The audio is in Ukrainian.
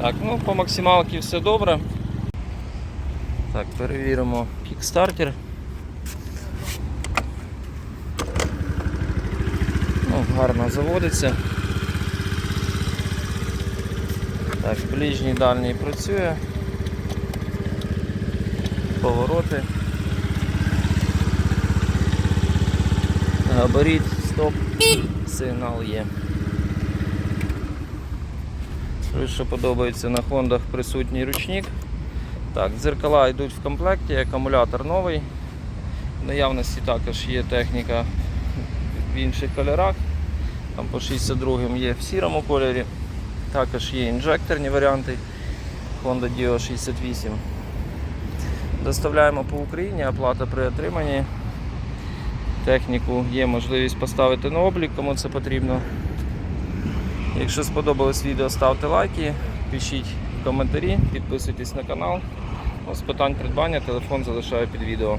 Так, ну по максималці все добре. Так, перевіримо кікстартер. Ну, гарно заводиться. Так, ближній дальній працює. Повороти. Габарит, стоп, сигнал є. Що подобається на хондах присутній ручник. Так, дзеркала йдуть в комплекті, акумулятор новий. В наявності також є техніка в інших кольорах. Там по 62 є в сірому кольорі. Також є інжекторні варіанти Honda Dio 68. Доставляємо по Україні, оплата при отриманні. Техніку є можливість поставити на облік, кому це потрібно. Якщо сподобалось відео, ставте лайки, пишіть коментарі, підписуйтесь на канал. Ну, З питань придбання телефон залишаю під відео.